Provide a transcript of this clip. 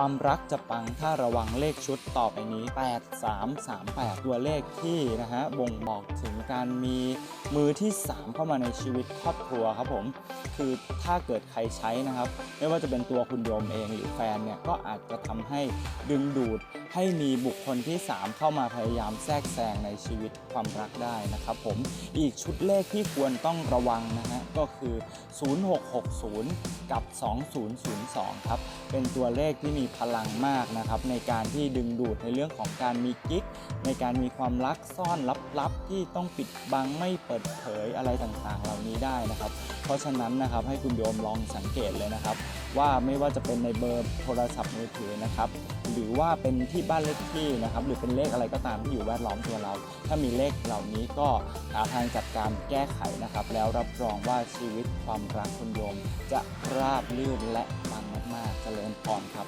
ความรักจะปังถ้าระวังเลขชุดต่อไปนี้ 8 3 3 8 ตัวเลขที่นะฮะบ่งบอกถึงการมีมือที่ 3 เข้ามาในชีวิตครอบครัวครับผม คือถ้าเกิดใครใช้นะครับ ไม่ว่าจะเป็นตัวคุณโยมเองหรือแฟนเนี่ยก็อาจจะทำให้ดึงดูดให้มีบุคคลที่ 3 เข้ามาพยายามแทรกแซงในชีวิตความรักได้นะครับผมอีกชุดเลขที่ควรต้องระวังนะฮะก็คือ 0660 กับ 2002 ครับ เป็นตัวเลขที่มีพลังมากนะครับในการที่ดึงดูดในเรื่องของการมีกิ๊ก ในการมีความรักซ่อนลับๆ ที่ต้องปิดบังไม่เปิดเผยอะไรต่างๆ เหล่านี้ได้นะครับ เพราะฉะนั้นนะครับให้คุณโยมลองสังเกตเลยนะครับ ว่าไม่ว่าจะเป็นในเบอร์โทรศัพท์มือถือนะครับหรือว่าเป็นที่บ้านเลขที่นะครับหรือเป็นเลขอะไรก็ตามที่อยู่แวดล้อมตัวเรา ถ้ามีเลขเหล่านี้ก็หาทางจัดการแก้ไขนะครับ แล้วรับรองว่าชีวิตความรักคุณโยมจะราบรื่นและปังมากๆเจริญพรครับ